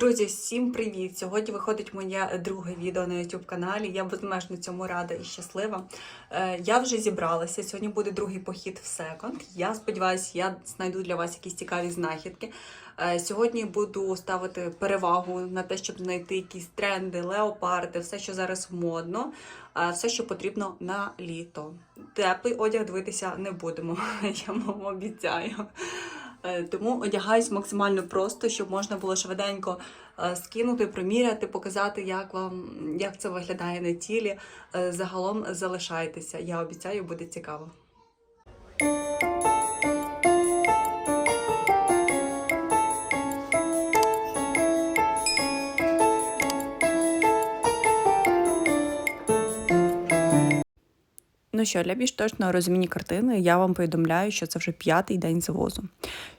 Друзі, всім привіт! Сьогодні виходить моє друге відео на YouTube каналі. Я безмежно цьому рада і щаслива. Е, Я вже зібралася. Сьогодні буде другий похід в секонд. Я сподіваюся, я знайду для вас якісь цікаві знахідки. Е, Сьогодні буду ставити перевагу на те, щоб знайти якісь тренди, леопарди, все, що зараз модно, е, все, що потрібно на літо. Теплий одяг дивитися не будемо, я вам обіцяю. Е, Тому одягаюсь максимально просто, щоб можна було швиденько е, скинути, приміряти, показати, як вам як це виглядає на тілі. Е, Загалом залишайтеся. Я обіцяю, буде цікаво. Ну що, для більш точного розуміння картини я вам повідомляю, що це вже п'ятий день завозу.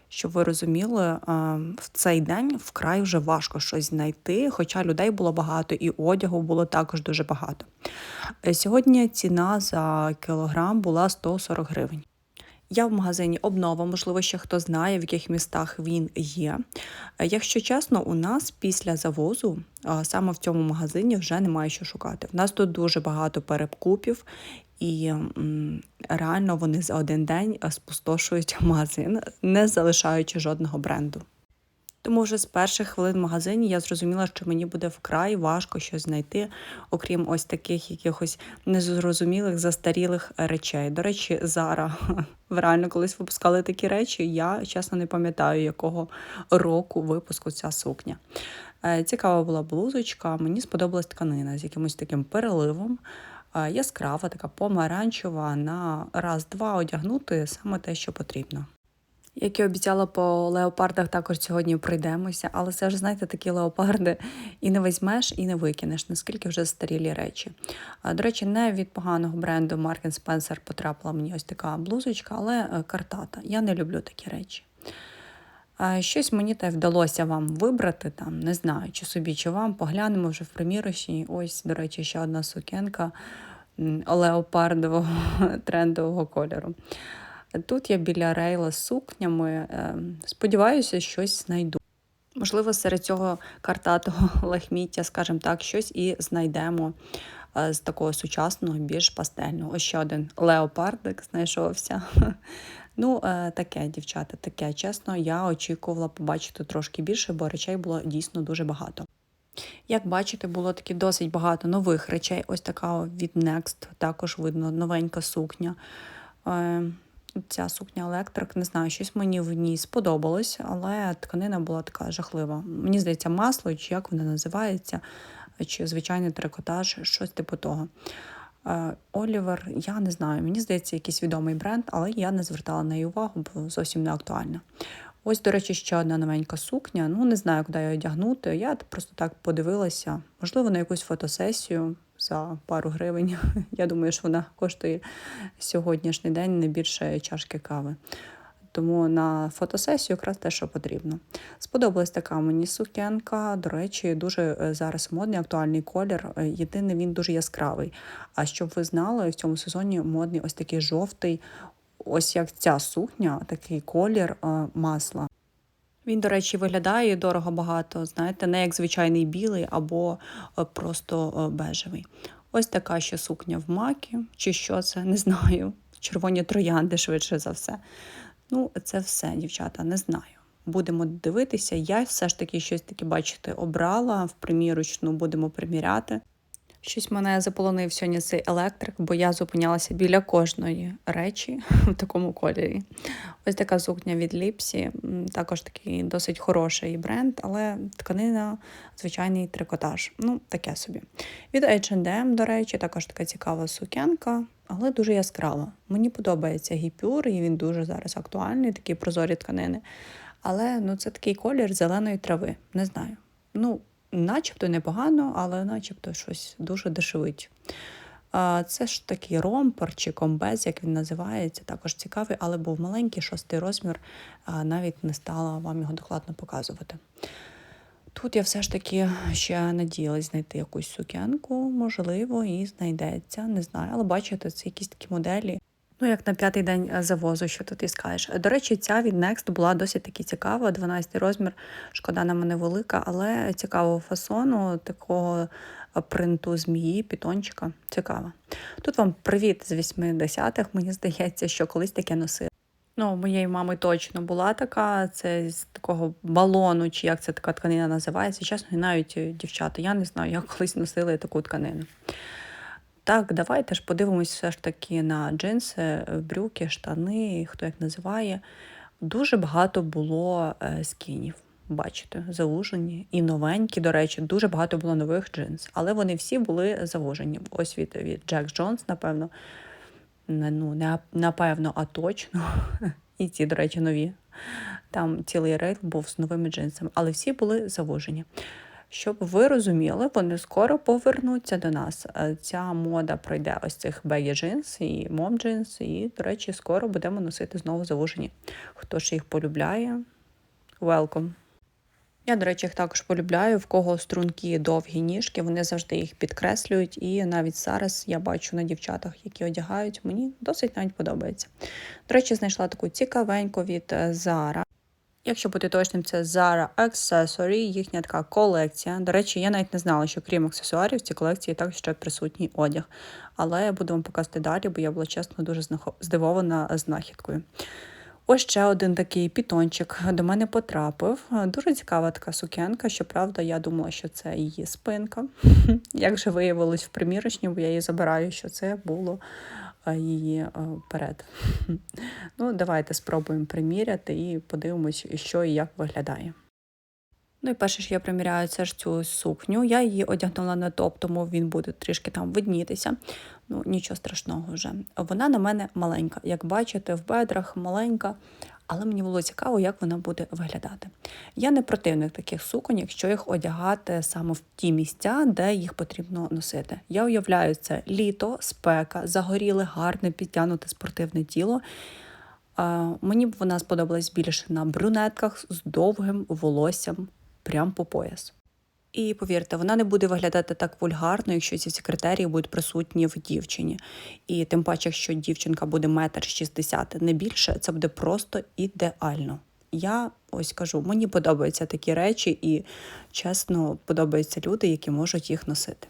Щоб ви розуміли, в цей день вкрай вже важко щось знайти, хоча людей було багато і одягу було також дуже багато. Е, Сьогодні ціна за кілограм була 140 гривень. Я в магазині обнова, можливо, ще хто знає, в яких містах він є. Е, Якщо чесно, у нас після завозу саме в цьому магазині вже немає що шукати. У нас тут дуже багато перекупів, і реально вони за один день спустошують магазин, не залишаючи жодного бренду. Тому вже з перших хвилин в магазині я зрозуміла, що мені буде вкрай важко щось знайти, окрім ось таких якихось незрозумілих застарілих речей. До речі, Зара реально колись випускали такі речі. Я чесно не пам'ятаю, якого року випуску ця сукня. Е, Цікава була блузочка, мені сподобалась тканина з якимось таким переливом. Е, Яскрава, така помаранчева, на раз-два одягнути саме те, що потрібно. Як і обіцяла по леопардах, також сьогодні пройдемося, але це ж, знаєте, такі леопарди і не візьмеш, і не викинеш, наскільки вже старілі речі. До речі, не від поганого бренду Mark Spencer потрапила мені ось така блузочка, але е, картата. Я не люблю такі речі. Щось мені те вдалося вам вибрати, там, не знаю, чи собі, чи вам. Поглянемо вже в примірочній. Ось, до речі, ще одна сукенка леопардового трендового кольору. Тут я біля рейла з сукнями. е, Сподіваюся, щось знайду. Можливо, серед цього картатого лахміття, скажімо так, щось і знайдемо з такого сучасного, більш пастельного. Ось ще один леопардик знайшовся. Ну, е, таке, дівчата, таке. Чесно, я очікувала побачити трошки більше, бо речей було дійсно дуже багато. Як бачите, було таки досить багато нових речей. Ось така від Next, також видно новенька сукня. Е, Ця сукня електрик, не знаю, щось мені в ній сподобалось, але тканина була така жахлива. Мені здається, масло, чи як воно називається, чи звичайний трикотаж, щось типу того. Е, Олівер, я не знаю, мені здається, якийсь відомий бренд, але я не звертала на неї увагу, бо зовсім не актуальна. Ось, до речі, ще одна новенька сукня. Ну, не знаю, куди її одягнути. Я просто так подивилася, можливо, на якусь фотосесію за пару гривень. Я думаю, що вона коштує сьогоднішній день не більше чашки кави. Тому на фотосесію якраз те, що потрібно. Сподобалась така мені сукенка. До речі, дуже е, зараз модний, актуальний колір. Е, Єдине, він дуже яскравий. А щоб ви знали, в цьому сезоні модний ось такий жовтий, ось як ця сукня, такий колір е, масла. Він, до речі, виглядає дорого багато, знаєте, не як звичайний білий або просто бежевий. Ось така ще сукня в макі, чи що це, не знаю. Червоні троянди, швидше за все. Ну, це все, дівчата, не знаю. Будемо дивитися. Я все ж таки щось таке, бачите, обрала в примірочну, будемо приміряти. Щось мене заполонив сьогодні цей електрик, бо я зупинялася біля кожної речі в такому кольорі. Ось така сукня від Ліпсі, також такий досить хороший бренд, але тканина звичайний трикотаж. Ну, таке собі. Від H&M, до речі, також така цікава сукенка, але дуже яскрава. Мені подобається гіпюр, і він дуже зараз актуальний, такі прозорі тканини. Але ну, це такий колір зеленої трави. Не знаю. Ну, начебто непогано, але начебто щось дуже дешевить. Це ж такий ромпер чи комбез, як він називається, також цікавий, але був маленький, шостий розмір, навіть не стала вам його докладно показувати. Тут я все ж таки ще надіялась знайти якусь сукенку, можливо, і знайдеться, не знаю. Але бачите, це якісь такі моделі. Ну, як на п'ятий день е, завозу, що тут і скажеш. До речі, ця від Next була досить таки цікава. 12 розмір, шкода на мене велика, але цікавого фасону, такого е, принту змії, пітончика. Цікаво. Тут вам привіт з 80-х. Мені здається, що колись таке носили. Ну, моєї мами точно була така, це з такого балону, чи як це така тканина називається. Чесно, і навіть е, дівчата, я не знаю, як колись носили таку тканину. Так, давайте ж подивимось все ж таки на джинси, брюки, штани, хто як називає. Дуже багато було е, скінів. Бачите, заужені і новенькі, до речі, дуже багато було нових джинс, але вони всі були завужені. Ось від від Jack Jones, напевно. Ну, не напевно, а точно. І ці, до речі, нові. Там цілий рейд був з новими джинсами, але всі були завужені. Щоб ви розуміли, вони скоро повернуться до нас. Е, ця мода пройде ось цих бегі джинс і мом джинс, і, до речі, скоро будемо носити знову завужені. Хто ж їх полюбляє, welcome! Я, до речі, їх також полюбляю, в кого струнки довгі ніжки, вони завжди їх підкреслюють. І навіть зараз я бачу на дівчатах, які одягають, мені досить навіть подобається. До речі, знайшла таку цікавеньку від е, Zara. Якщо бути точним, це Zara Accessory, їхня така колекція. До речі, я навіть не знала, що крім аксесуарів, в цій колекції також ще присутній одяг. Але я буду вам показати далі, бо я була чесно дуже здивована знахідкою. Ось ще один такий пітончик до мене потрапив. Дуже цікава така сукенка. Щоправда, я думала, що це її спинка. Як же виявилось в примірочні, бо я її забираю, що це було її вперед. Ну, Давайте спробуємо приміряти і подивимось, що і як виглядає. Ну і перше, що я приміряю, це ж цю сукню. Я її одягнула на топ, тому він буде трішки там виднітися. Ну, нічого страшного вже. Вона на мене маленька. Як бачите, в бедрах маленька, але мені було цікаво, як вона буде виглядати. Я не противник таких суконь, якщо їх одягати саме в ті місця, де їх потрібно носити. Я уявляю, це літо, спека, загоріле, гарне, підтягнуте спортивне тіло. Мені б вона сподобалась більше на брюнетках з довгим волоссям прямо по пояс. І повірте, вона не буде виглядати так вульгарно, якщо ці всі критерії будуть присутні в дівчині. І тим паче, якщо дівчинка буде метр шістдесят, не більше, це буде просто ідеально. Я ось кажу, мені подобаються такі речі, і чесно, подобаються люди, які можуть їх носити.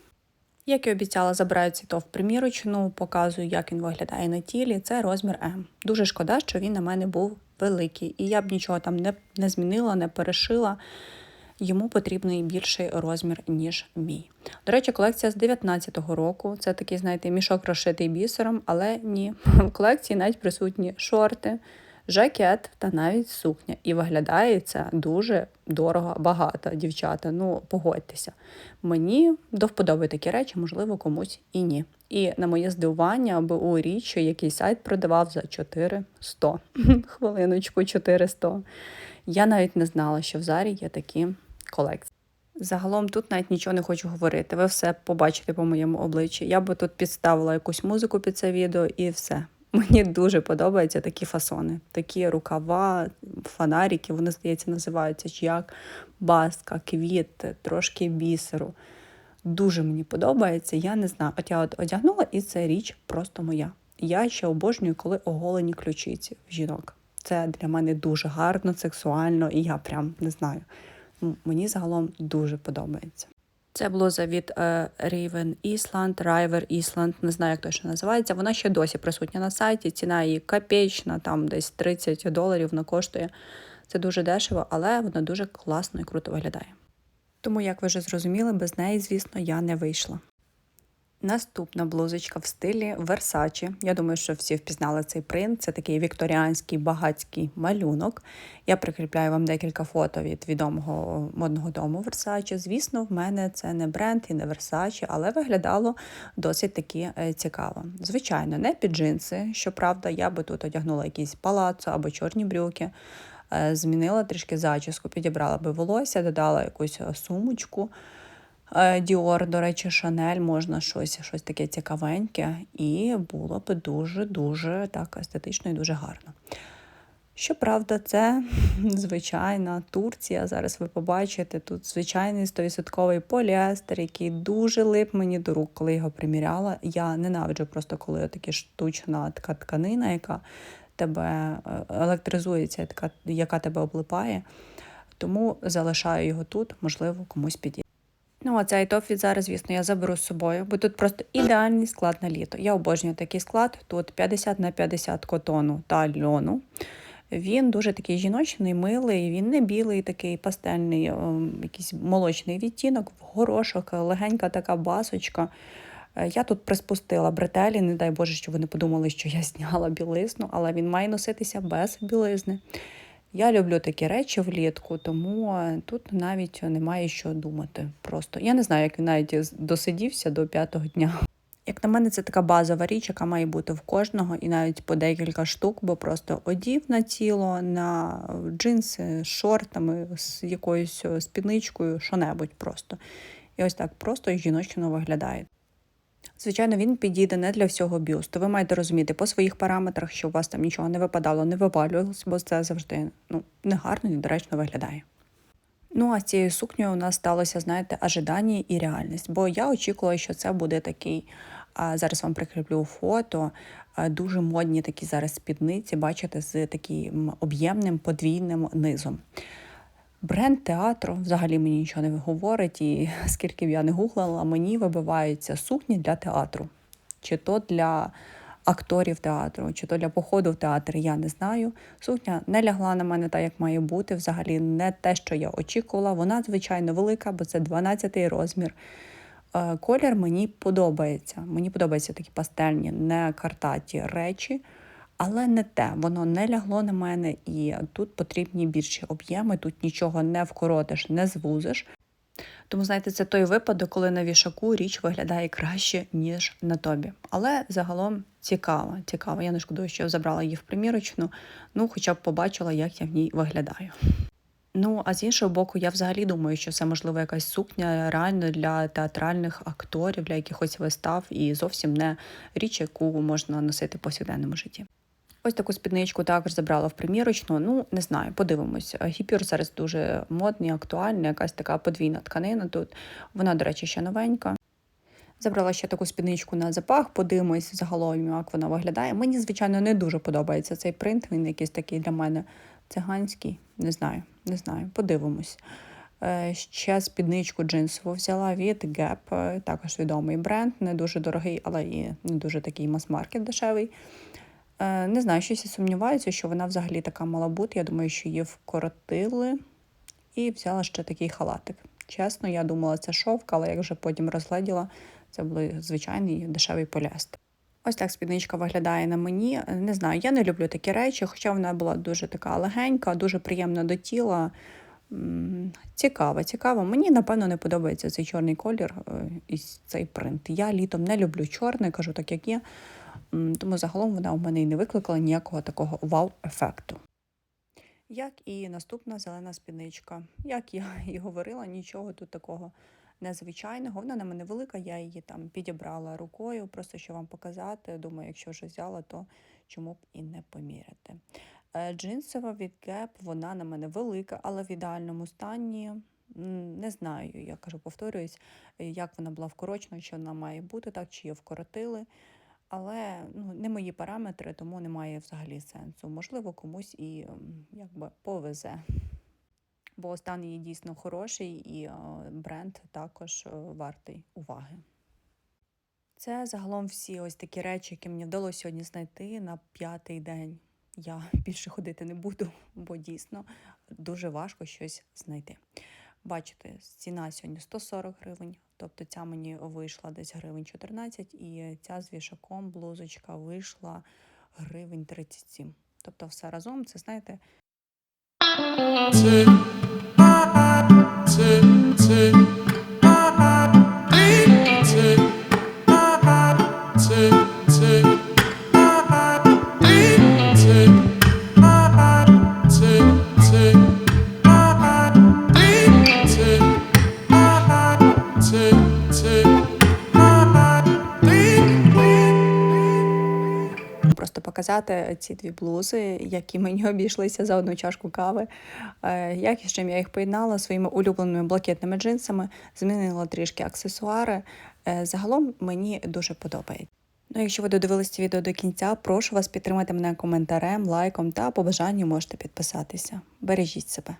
Як і обіцяла, забираю цей топ примірочну, показую, як він виглядає на тілі. Це розмір М. Дуже шкода, що він на мене був великий. І я б нічого там не, не змінила, не перешила йому потрібний більший розмір, ніж мій. До речі, колекція з 19-го року. Це такий, знаєте, мішок розшитий бісером, але ні. В колекції навіть присутні шорти, жакет та навіть сукня. І виглядає це дуже дорого, багато, дівчата. Ну, погодьтеся. Мені до вподоби такі речі, можливо, комусь і ні. І на моє здивування, аби у річ, який сайт продавав за 400. Хвилиночку 400. Я навіть не знала, що в зарі є такі колекції. Загалом тут навіть нічого не хочу говорити. Ви все побачите по моєму обличчі. Я би тут підставила якусь музику під це відео і все. Мені дуже подобаються такі фасони, такі рукава, фонарики, вони, здається, називаються чи як баска, квіт, трошки бісеру. Дуже мені подобається. Я не знаю. От я от одягнула, і це річ просто моя. Я ще обожнюю, коли оголені ключиці в жінок. Це для мене дуже гарно, сексуально, і я прям не знаю мені загалом дуже подобається. Це блуза від е, Raven Island, River Island, не знаю, як точно називається. Вона ще досі присутня на сайті. Ціна її копеечна, там десь 30 доларів вона коштує. Це дуже дешево, але вона дуже класно і круто виглядає. Тому, як ви вже зрозуміли, без неї, звісно, я не вийшла. Наступна блузочка в стилі Versace. Я думаю, що всі впізнали цей принт. Це такий вікторіанський багатський малюнок. Я прикріпляю вам декілька фото від відомого модного дому Versace. Звісно, в мене це не бренд і не Versace, але виглядало досить таки е, цікаво. Звичайно, не під джинси. Щоправда, я би тут одягнула якісь палацо або чорні брюки. Е, змінила трішки зачіску, підібрала би волосся, додала якусь е, сумочку. Діор, до речі, Шанель можна щось щось таке цікавеньке, і було б дуже-дуже так естетично і дуже гарно. Щоправда, це звичайна Турція. Зараз ви побачите тут звичайний 100% поліестер, який дуже лип мені до рук, коли його приміряла. Я ненавиджу просто, коли такі штучна така тканина, яка тебе е, електризується, яка тебе облипає. Тому залишаю його тут, можливо, комусь підійде. Ну, а цей тоф від зараз, звісно, я заберу з собою, бо тут просто ідеальний склад на літо. Я обожнюю такий склад. Тут 50 на 50 котону та льону. Він дуже такий жіночний, милий, він не білий, такий пастельний, ем, якийсь молочний відтінок, в горошок, легенька така басочка. Е, Я тут приспустила бретелі, не дай Боже, що вони подумали, що я зняла білизну, але він має носитися без білизни. Я люблю такі речі влітку, тому е, тут навіть немає що думати. Просто я не знаю, як він навіть досидівся до п'ятого дня. Як на мене, це така базова річ, яка має бути в кожного, і навіть по декілька штук, бо просто одів на тіло, на джинси з шортами, з якоюсь е, спідничкою, що-небудь просто. І ось так просто жіночно виглядає. Звичайно, він підійде не для всього бюсту. Ви маєте розуміти по своїх параметрах, що у вас там нічого не випадало, не випалювалося, бо це завжди ну, негарно і недоречно виглядає. Ну, а з цією сукнею у нас сталося, знаєте, ожидання і реальність. Бо я очікувала, що це буде такий. А зараз вам прикріплю фото. Дуже модні такі зараз спідниці, бачите, з таким об'ємним подвійним низом. Бренд театру взагалі мені нічого не говорить, і скільки б я не гуглила, мені вибиваються сукні для театру. Чи то для акторів театру, чи то для походу в театр, я не знаю. Сукня не лягла на мене так, як має бути. Взагалі не те, що я очікувала. Вона, звичайно, велика, бо це 12-й розмір. Е, Колір мені подобається. Мені подобаються такі пастельні, не картаті речі, але не те. Воно не лягло на мене, і тут потрібні більші об'єми, тут нічого не вкоротиш, не звузиш. Тому, знаєте, це той випадок, коли на вішаку річ виглядає краще, ніж на тобі. Але загалом цікаво, цікаво. Я не шкодую, що забрала її в примірочну, ну хоча б побачила, як я в ній виглядаю. Ну, а з іншого боку, я взагалі думаю, що це можливо якась сукня реально для театральних акторів, для якихось вистав, і зовсім не річ, яку можна носити в повсякденному житті. Ось таку спідничку також забрала в примірочну. Ну, не знаю, подивимось. Гіпюр зараз дуже модний, актуальний, якась така подвійна тканина тут. Вона, до речі, ще новенька. Забрала ще таку спідничку на запах, подивимось загалом, як вона виглядає. Мені, звичайно, не дуже подобається цей принт. Він якийсь такий для мене циганський. Не знаю, не знаю, подивимось. Е, Ще спідничку джинсову взяла від Gap, е, також відомий бренд, не дуже дорогий, але і не дуже такий мас-маркет дешевий. Е, Не знаю, щось я сумніваюся, що вона взагалі така мала бути. Я думаю, що її вкоротили і взяла ще такий халатик. Чесно, я думала, це шовк, але як вже потім розгледіла, це були звичайний дешевий поліестер. Ось так спідничка виглядає на мені. Не знаю, я не люблю такі речі, хоча вона була дуже така легенька, дуже приємна до тіла. Цікаво, цікаво. Мені, напевно, не подобається цей чорний колір е, і цей принт. Я літом не люблю чорний, кажу так, як є. Тому загалом вона у мене і не викликала ніякого такого вау-ефекту. Як і наступна зелена спідничка. Як я і говорила, нічого тут такого незвичайного. Вона на мене велика, я її там підібрала рукою, просто щоб вам показати. Думаю, якщо вже взяла, то чому б і не поміряти. Е, Джинсова від Gap, вона на мене велика, але в ідеальному стані. Не знаю, я кажу, повторююсь, як вона була вкорочена, чи вона має бути так, чи її вкоротили. Але ну, не мої параметри, тому немає взагалі сенсу. Можливо, комусь і якби повезе. Бо стан її дійсно хороший, і е, бренд також е, вартий уваги. Це загалом всі ось такі речі, які мені вдалося сьогодні знайти на п'ятий день. Я більше ходити не буду, бо дійсно дуже важко щось знайти. Бачите, ціна сьогодні 140 гривень, тобто ця мені вийшла десь гривень 14, і ця з вішаком блузочка вийшла гривень 37. Тобто все разом, це знаєте, показати. ці дві блузи, які мені обійшлися за одну чашку кави. Е, Як і з чим я їх поєднала своїми улюбленими блакитними джинсами, змінила трішки аксесуари. Е, Загалом мені дуже подобається. Ну, якщо ви додивилися відео до кінця, прошу вас підтримати мене коментарем, лайком та по бажанню можете підписатися. Бережіть себе.